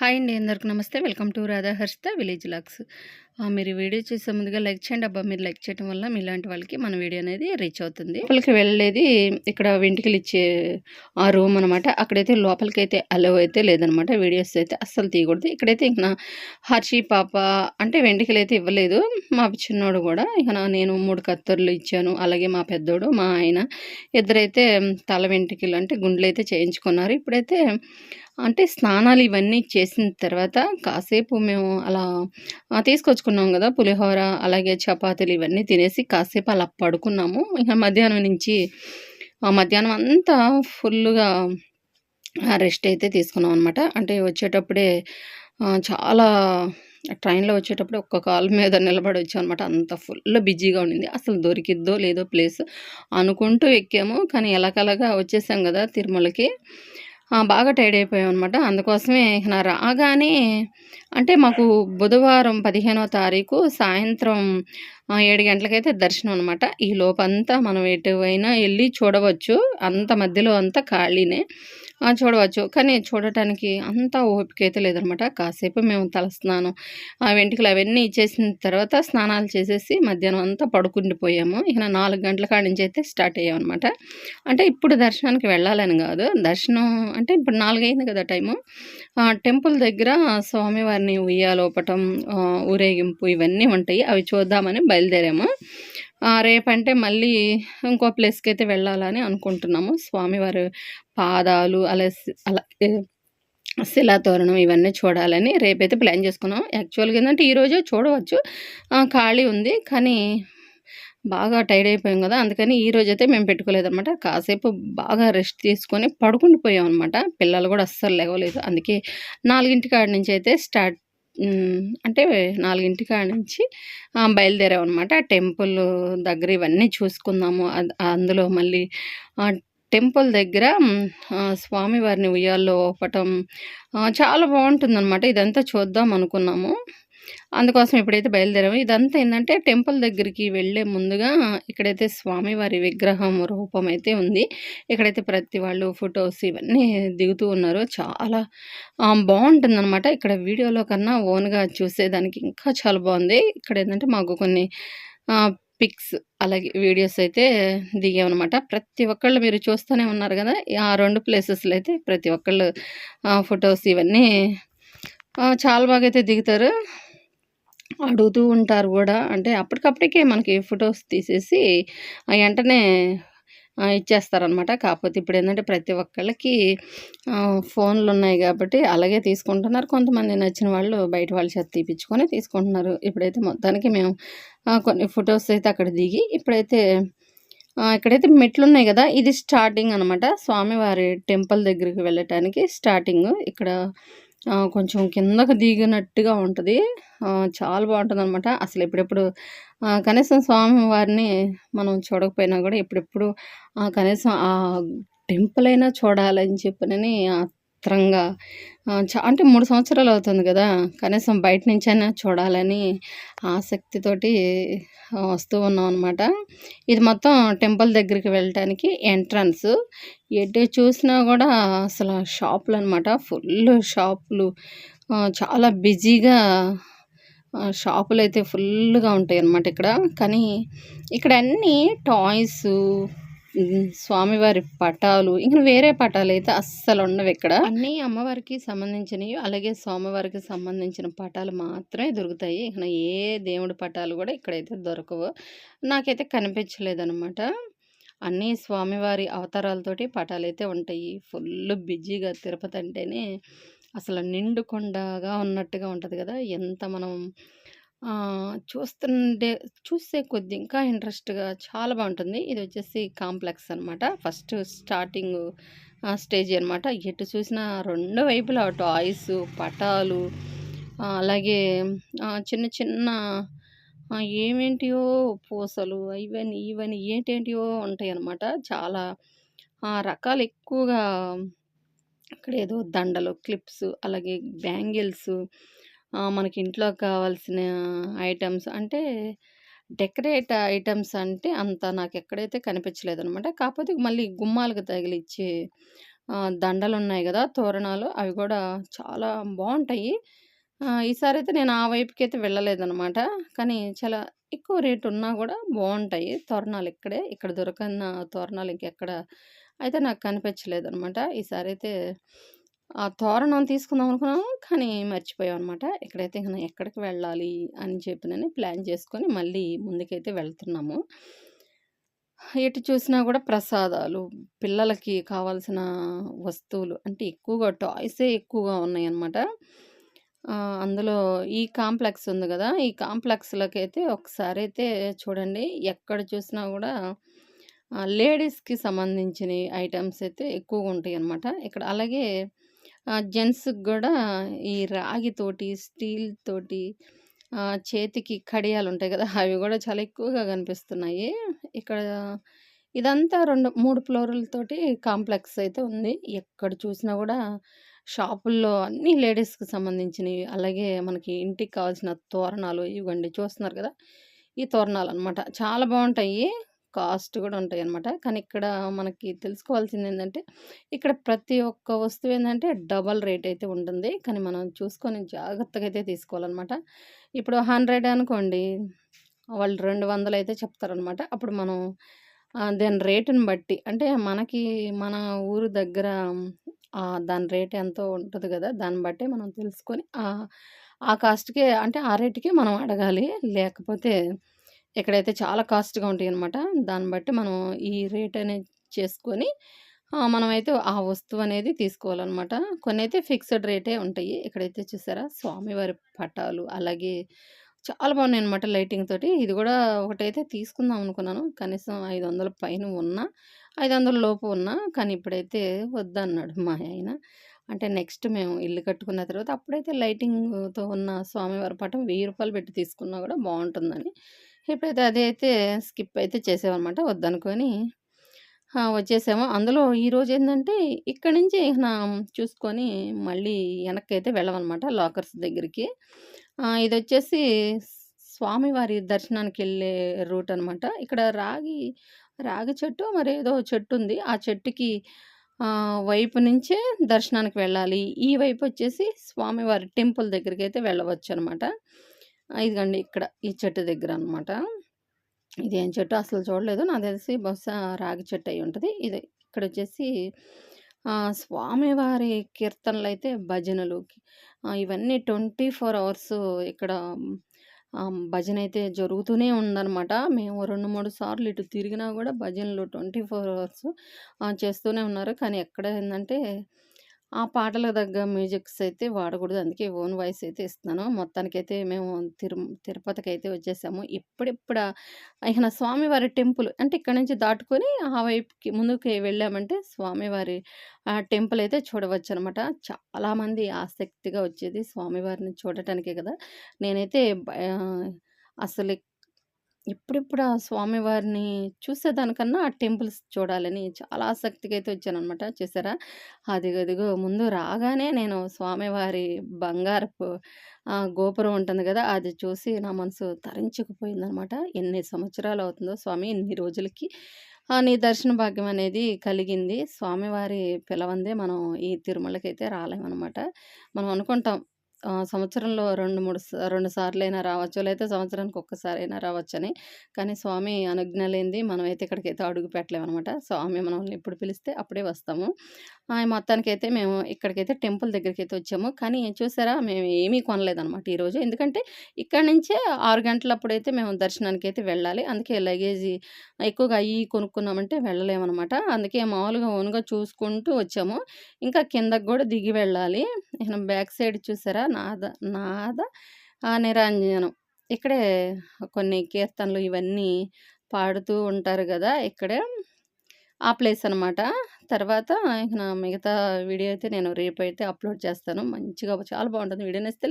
Hi అండి అందరికి నమస్తే. Welcome to Radha Harshitha village vlogs. మీరు వీడియో చూసే ముందుగా లైక్ చేయండి. అబ్బా మీరు లైక్ చేయడం వల్ల మీలాంటి వాళ్ళకి మన వీడియో అనేది రీచ్ అవుతుంది. లోపలికి వెళ్ళేది ఇక్కడ వెంటికలు ఇచ్చే ఆ రూమ్ అనమాట అక్కడైతే లోపలికి అయితే అలో అయితే లేదనమాట వీడియోస్ అయితే అస్సలు తీయకూడదు. ఇక్కడైతే ఇక హర్షి పాప అంటే వెంటికలు అయితే ఇవ్వలేదు. మా చిన్నోడు కూడా ఇక నేను మూడు కత్తర్లు ఇచ్చాను. అలాగే మా పెద్దోడు మా ఆయన ఇద్దరైతే తల వెంట్రుకలు అంటే గుండెలు అయితే చేయించుకున్నారు. ఇప్పుడైతే అంటే స్నానాలు ఇవన్నీ చేసిన తర్వాత కాసేపు మేము అలా తీసుకొచ్చుకున్నాం కదా పులిహోర అలాగే చపాతీలు ఇవన్నీ తినేసి కాసేపు అలా పడుకున్నాము. ఇక మధ్యాహ్నం నుంచి మధ్యాహ్నం అంతా ఫుల్గా రెస్ట్ అయితే తీసుకున్నాం అనమాట అంటే వచ్చేటప్పుడే చాలా ట్రైన్లో వచ్చేటప్పుడు ఒక్క కాలు మీద నిలబడి వచ్చాం అనమాట అంత ఫుల్ బిజీగా ఉండింది. అసలు దొరికిద్దో లేదో ప్లేస్ అనుకుంటూ ఎక్కాము. కానీ ఎలాగలాగా వచ్చేసాం కదా తిరుమలకి. బాగా టైర్డ్ అయిపోయాం అనమాట అందుకోసమే నా రాగానే అంటే మాకు బుధవారం పదిహేనో తారీఖు సాయంత్రం ఏడు గంటలకైతే దర్శనం అనమాట ఈ లోపంతా మనం ఎటువైనా వెళ్ళి చూడవచ్చు. అంత మధ్యలో అంతా ఖాళీనే. చూడవచ్చు. కానీ చూడటానికి అంత ఓపిక అయితే లేదనమాట కాసేపు మేము తలస్నానం ఆ వెంట్రుకలు అవన్నీ ఇచ్చేసిన తర్వాత స్నానాలు చేసేసి మధ్యాహ్నం అంతా పడుకుండిపోయాము. ఇక నాలుగు గంటల కాడి నుంచి అయితే స్టార్ట్ అయ్యాం అనమాట అంటే ఇప్పుడు దర్శనానికి వెళ్ళాలని కాదు. దర్శనం అంటే ఇప్పుడు నాలుగైంది కదా టైము. ఆ, టెంపుల్ దగ్గర స్వామివారిని ఉయ్యాలోపటం ఊరేగింపు ఇవన్నీ ఉంటాయి. అవి చూద్దామని బయలుదేరాము. రేపంటే మళ్ళీ ఇంకో ప్లేస్కి అయితే వెళ్ళాలని అనుకుంటున్నాము. స్వామివారి పాదాలు అలా అలాగే శిలాతోరణం ఇవన్నీ చూడాలని రేపైతే ప్లాన్ చేసుకున్నాం. యాక్చువల్గా ఏంటంటే ఈరోజే చూడవచ్చు. ఖాళీ ఉంది. కానీ బాగా టైర్డ్ అయిపోయాం కదా. అందుకని ఈ రోజైతే మేము పెట్టుకోలేదన్నమాట. కాసేపు బాగా రెస్ట్ తీసుకొని పడుకుండి పోయాం అనమాట పిల్లలు కూడా అస్సలు లేవలేదు. అందుకే నాలుగింటి కాడ నుంచి అయితే స్టార్ట్ అంటే నాలుగింటి కాడ నుంచి ఆ, బయలుదేరాం అనమాట టెంపుల్ దగ్గర ఇవన్నీ చూసుకుందాము. అందులో మళ్ళీ టెంపుల్ దగ్గర స్వామివారిని ఉయ్యాల్లో ఒప్పటం చాలా బాగుంటుందన్నమాట. ఇదంతా చూద్దాం అనుకున్నాము అందుకోసం ఇప్పుడైతే బయలుదేరాము. ఇదంతా ఏంటంటే టెంపుల్ దగ్గరికి వెళ్ళే ముందుగా ఇక్కడైతే స్వామివారి విగ్రహం రూపం అయితే ఉంది. ఇక్కడైతే ప్రతి వాళ్ళు ఫొటోస్ ఇవన్నీ దిగుతూ ఉన్నారు. చాలా బాగుంటుందన్నమాట. ఇక్కడ వీడియోలో కన్నా ఓన్గా చూసేదానికి ఇంకా చాలా బాగుంది. ఇక్కడ ఏంటంటే మాకు కొన్ని పిక్స్ అలాగే వీడియోస్ అయితే దిగామన్నమాట. ప్రతి ఒక్కళ్ళు మీరు చూస్తూనే ఉన్నారు కదా ఆ రెండు ప్లేసెస్లో అయితే ప్రతి ఒక్కళ్ళు ఫొటోస్ ఇవన్నీ చాలా బాగా అయితే దిగుతారు. అడుగుతూ ఉంటారు కూడా. అంటే అప్పటికప్పటికే మనకి ఫొటోస్ తీసేసి ఆ వెంటనే ఇచ్చేస్తారనమాట కాకపోతే ఇప్పుడు ఏంటంటే ప్రతి ఒక్కళ్ళకి ఫోన్లు ఉన్నాయి కాబట్టి అలాగే తీసుకుంటున్నారు. కొంతమంది నచ్చిన వాళ్ళు బయట వాళ్ళ చేత తీపించుకొని తీసుకుంటున్నారు. ఇప్పుడైతే మొత్తానికి మేము కొన్ని ఫొటోస్ అయితే అక్కడ దిగి ఇప్పుడైతే ఇక్కడైతే మెట్లు ఉన్నాయి కదా ఇది స్టార్టింగ్ అనమాట స్వామివారి టెంపుల్ దగ్గరికి వెళ్ళటానికి స్టార్టింగ్. ఇక్కడ కొంచెం కిందకు దిగినట్టుగా ఉంటుంది. చాలా బాగుంటుంది అనమాట అసలు ఎప్పుడెప్పుడు కనీసం స్వామివారిని మనం చూడకపోయినా కూడా ఎప్పుడెప్పుడు కనీసం ఆ టెంపుల్ అయినా చూడాలని చెప్పనని చిత్రంగా చా అంటే మూడు సంవత్సరాలు అవుతుంది కదా కనీసం బయట నుంచైనా చూడాలని ఆసక్తితోటి వస్తూ ఉన్నాం అనమాట ఇది మొత్తం టెంపుల్ దగ్గరికి వెళ్ళటానికి ఎంట్రన్స్. ఎటు చూసినా కూడా అసలు షాపులు అనమాట ఫుల్ షాపులు. చాలా బిజీగా షాపులు అయితే ఫుల్గా ఉంటాయి అన్నమాట ఇక్కడ. కానీ ఇక్కడ అన్నీ టాయ్స్ స్వామివారి పటాలు ఇంకా వేరే పటాలు అయితే అస్సలు ఉండవు ఇక్కడ. అన్ని అమ్మవారికి సంబంధించినవి అలాగే స్వామివారికి సంబంధించిన పటాలు మాత్రమే దొరుకుతాయి. ఇక్కడ ఏ దేవుడి పటాలు కూడా ఇక్కడైతే దొరకవు. నాకైతే కనిపించలేదన్నమాట. అన్నీ స్వామివారి అవతారాలతోటి పటాలు అయితే ఉంటాయి. ఫుల్ బిజీగా తిరుపతి అంటేనే అసలు నిండుకొండగా ఉన్నట్టుగా ఉంటుంది కదా. ఎంత మనం చూస్తుండే చూస్తుంటే చూసే కొద్ది ఇంకా ఇంట్రెస్ట్గా చాలా బాగుంటుంది ఇది వచ్చేసి కాంప్లెక్స్ అనమాట ఫస్ట్ స్టార్టింగ్ స్టేజ్ అనమాట ఎటు చూసినా రెండు వైపులా టాయ్స్ పటాలు అలాగే చిన్న చిన్న ఏమేంటియో పూసలు ఇవన్నీ ఇవన్నీ ఏంటేంటియో ఉంటాయి అన్నమాట. చాలా ఆ, రకాలు ఎక్కువగా ఇక్కడ ఏదో దండలు క్లిప్స్ అలాగే బ్యాంగిల్స్ మనకి ఇంట్లో కావాల్సిన ఐటమ్స్ అంటే డెకరేట్ ఐటమ్స్ అంటే అంత నాకు ఎక్కడైతే కనిపించలేదనమాట కాకపోతే మళ్ళీ గుమ్మాలకు తగిలిచ్చే దండలు దండలున్నాయి కదా తోరణాలు అవి కూడా చాలా బాగుంటాయి ఈసారి అయితే నేను ఆ వైపుకైతే వెళ్ళలేదనమాట. కానీ చాలా ఎక్కువ రేటు ఉన్నా కూడా బాగుంటాయి తోరణాలు ఇక్కడే. ఇక్కడ దొరకన్న తోరణాలు ఇంకెక్కడ అయితే నాకు కనిపించలేదు అనమాట ఈసారి అయితే తోరణం తీసుకుందాం అనుకున్నాము. కానీ మర్చిపోయామనమాట. ఇక్కడైతే ఇక ఎక్కడికి వెళ్ళాలి అని చెప్పినని ప్లాన్ చేసుకొని మళ్ళీ ముందుకైతే వెళ్తున్నాము. ఎటు చూసినా కూడా ప్రసాదాలు, పిల్లలకి కావాల్సిన వస్తువులు అంటే ఎక్కువగా టాయ్సే ఎక్కువగా ఉన్నాయన్నమాట. అందులో ఈ కాంప్లెక్స్ ఉంది కదా ఈ కాంప్లెక్స్లోకి అయితే ఒకసారి అయితే చూడండి ఎక్కడ చూసినా కూడా లేడీస్‌కి సంబంధించిన ఐటమ్స్ అయితే ఎక్కువగా ఉంటాయి అన్నమాట ఇక్కడ అలాగే జెంట్స్‌కి కూడా ఈ రాగితోటి, స్టీల్ తోటి చేతికి కడియాలు ఉంటాయి కదా అవి కూడా చాలా ఎక్కువగా కనిపిస్తున్నాయి. ఇక్కడ ఇదంతా 2, 3 ఫ్లోర్‌లతోటి కాంప్లెక్స్ అయితే ఉంది. ఎక్కడ చూసినా కూడా షాపుల్లో అన్నీ లేడీస్‌కి సంబంధించినవి అలాగే మనకి ఇంటికి కావాల్సిన తోరణాలు ఇవ్వండి చూస్తున్నారు కదా ఈ తోరణాలు అనమాట చాలా బాగుంటాయి కాస్ట్ కూడా ఉంటాయి అనమాట కానీ ఇక్కడ మనకి తెలుసుకోవాల్సింది ఏంటంటే ఇక్కడ ప్రతి ఒక్క వస్తువు ఏంటంటే డబల్ రేట్ అయితే ఉంటుంది. కానీ మనం చూసుకొని జాగ్రత్తగా అయితే తీసుకోవాలన్నమాట ఇప్పుడు 100 అనుకోండి వాళ్ళు 200 అయితే చెప్తారనమాట. అప్పుడు మనం దాని రేటుని బట్టి అంటే మనకి మన ఊరు దగ్గర దాని రేట్ ఎంతో ఉంటుంది కదా దాన్ని బట్టే మనం తెలుసుకొని ఆ కాస్ట్‌కే అంటే ఆ రేట్‌కే మనం అడగాలి. లేకపోతే ఇక్కడైతే చాలా కాస్ట్‌గా ఉంటాయన్నమాట. దాన్ని బట్టి మనం ఈ రేట్ అనేది చేసుకొని మనమైతే ఆ వస్తువు అనేది తీసుకోవాలన్నమాట కొన్ని కొన్నైతే ఫిక్స్‌డ్ రేటే ఉంటాయి. ఇక్కడైతే చూసారా స్వామివారి పటాలు అలాగే చాలా బాగున్నాయన్నమాట లైటింగ్ తోటి. ఇది కూడా ఒకటైతే తీసుకుందాం అనుకున్నాను. కనీసం 500 పైన ఉన్నా, 500 లోపు ఉన్నా కానీ ఇప్పుడైతే వద్దన్నాడు మా ఆయన. అంటే నెక్స్ట్ మేము ఇల్లు కట్టుకున్న తర్వాత అప్పుడైతే లైటింగ్‌తో ఉన్న స్వామివారి పటం వెయ్యి రూపాయలు పెట్టి తీసుకున్నా కూడా బాగుంటుందని ఇప్పుడైతే అదే అయితే స్కిప్ అయితే చేసామన్నమాట వద్దనుకొని వచ్చేసాము. అందులో ఏంటంటే ఇక్కడి నుంచి నా చూసుకొని మళ్ళీ ఎనక్కైతే వెళ్ళమనమాట లాకర్స్ దగ్గరికి. ఇది వచ్చేసి స్వామివారి దర్శనానికి వెళ్ళే రూట్ అనమాట. ఇక్కడ రాగి రాగి చెట్టు మరి ఏదో చెట్టు ఉంది ఆ చెట్టుకి వైపు నుంచే దర్శనానికి వెళ్ళాలి. ఈ వైపు వచ్చేసి స్వామివారి టెంపుల్ దగ్గరికి అయితే వెళ్ళవచ్చు అనమాట ఇదిగండి ఇక్కడ ఈ చెట్టు దగ్గర అన్నమాట ఇదేం చెట్టు అసలు చూడలేదు. నాకు తెలిసి బహుశా రాగి చెట్టు అయి ఉంటుంది ఇది ఇక్కడ వచ్చేసి స్వామివారి కీర్తనలు అయితే భజనలు ఇవన్నీ ట్వంటీ ఫోర్ అవర్స్ ఇక్కడ భజన అయితే జరుగుతూనే ఉందన్నమాట మేము 2, 3 సార్లు ఇటు తిరిగినా కూడా భజనలు 24 అవర్స్ చేస్తూనే ఉన్నారు. కానీ ఎక్కడ ఏంటంటే ఆ పాటలకు తగ్గ మ్యూజిక్స్ అయితే వాడకూడదు. అందుకే ఓన్ వాయిస్ అయితే ఇస్తున్నాను. మొత్తానికైతే మేము తిరు తిరుపతికి అయితే వచ్చేసాము. ఇప్పుడిప్పుడా ఆయన స్వామివారి టెంపుల్ అంటే ఇక్కడి నుంచి దాటుకొని ఆ వైపుకి ముందుకు వెళ్ళామంటే స్వామివారి ఆ టెంపుల్ అయితే చూడవచ్చు అనమాట చాలామంది ఆసక్తిగా వచ్చేది స్వామివారిని చూడటానికే కదా నేనైతే అసలు ఇప్పుడిప్పుడు ఆ స్వామివారిని చూసేదానికన్నా ఆ టెంపుల్స్ చూడాలని చాలా ఆసక్తిగా అయితే వచ్చానమాట చూసారా? అదిగదిగో ముందు రాగానే నేను స్వామివారి బంగారపు గోపురం ఉంటుంది కదా అది చూసి నా మనసు తరించుకుపోయిందనమాట. ఎన్ని సంవత్సరాలు అవుతుందో స్వామి ఇన్ని రోజులకి నీ దర్శన భాగ్యం అనేది కలిగింది. స్వామివారి పిలవందే మనం ఈ తిరుమలకైతే రాలేమనమాట. మనం అనుకుంటాం సంవత్సరంలో రెండు మూడు రెండు సార్లైనా రావచ్చు. లేకపోతే సంవత్సరానికి ఒక్కసారైనా రావచ్చని. కానీ స్వామి అనుజ్ఞ లేనిది మనమైతే ఇక్కడికైతే అడుగు పెట్టలేమనమాట. స్వామి మనల్ని ఎప్పుడు పిలిస్తే అప్పుడే వస్తాము. మొత్తానికైతే మేము ఇక్కడికైతే టెంపుల్ దగ్గరికి అయితే వచ్చాము. కానీ చూసారా మేము ఏమీ కొనలేదనమాట ఈరోజు. ఎందుకంటే ఇక్కడ నుంచే ఆరు గంటలప్పుడైతే మేము దర్శనానికి అయితే వెళ్ళాలి. అందుకే లగేజీ ఎక్కువగా అయ్యి కొనుక్కున్నామంటే వెళ్ళలేమనమాట. అందుకే మామూలుగా ఓన్‌గా చూసుకుంటూ వచ్చాము. ఇంకా కిందకి కూడా దిగి వెళ్ళాలి. నేను బ్యాక్ సైడ్ చూసారా నాద నాద ఆ నిరంజనం. ఇక్కడే కొన్ని కీర్తనలు ఇవన్నీ పాడుతూ ఉంటారు కదా ఇక్కడే ఆ ప్లేస్ అనమాట. తర్వాత నా మిగతా వీడియో అయితే నేను రేపైతే అప్‌లోడ్ చేస్తాను. మంచిగా చాలా బాగుంటుంది వీడియో నేస్తే